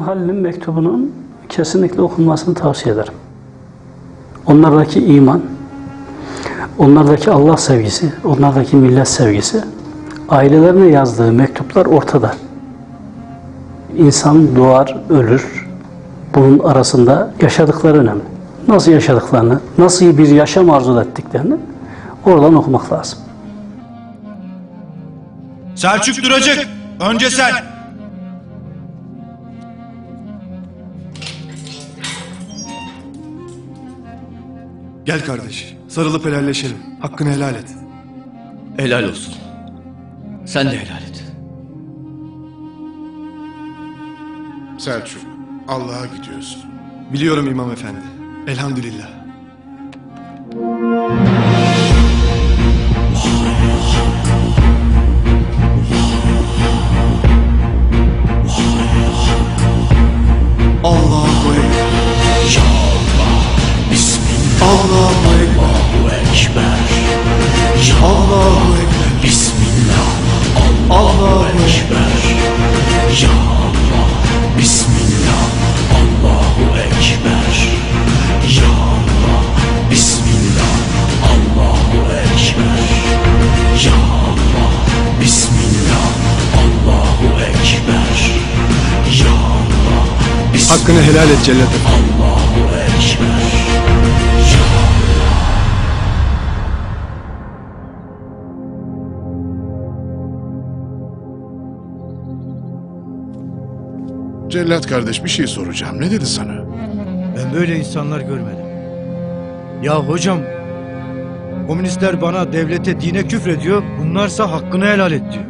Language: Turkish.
Halil'in mektubunun kesinlikle okunmasını tavsiye ederim. Onlardaki iman, onlardaki Allah sevgisi, onlardaki millet sevgisi, ailelerine yazdığı mektuplar ortada. İnsan doğar, ölür. Bunun arasında yaşadıkları önemli. Nasıl yaşadıklarını, nasıl bir yaşam arzu ettiklerini oradan okumak lazım. Selçuk duracak. Önce sen. Gel kardeş. Sarılıp helalleşelim. Hakkını helal et. Helal olsun. Sen de helal et. Selçuk, Allah'a gidiyorsun. Biliyorum imam efendi. Elhamdülillah. Allahu Allahu Ekber. Allahu Ekber. Ya Allahu Ekber. Bismillah. Allahu Ekber. Ya Allah. Bismillah. Allahu Ekber. Ya Allah. Bismillah. Allahu Ekber. Ya Allah. Bismillah. Allahu Ekber. Ya Allah. Hakkını helal et Cellat Allahu Ekber. Cellat kardeş bir şey soracağım. Ne dedi sana? Ben böyle insanlar görmedim. Ya hocam, komünistler bana devlete, dine küfrediyor, bunlarsa hakkını helal et diyor.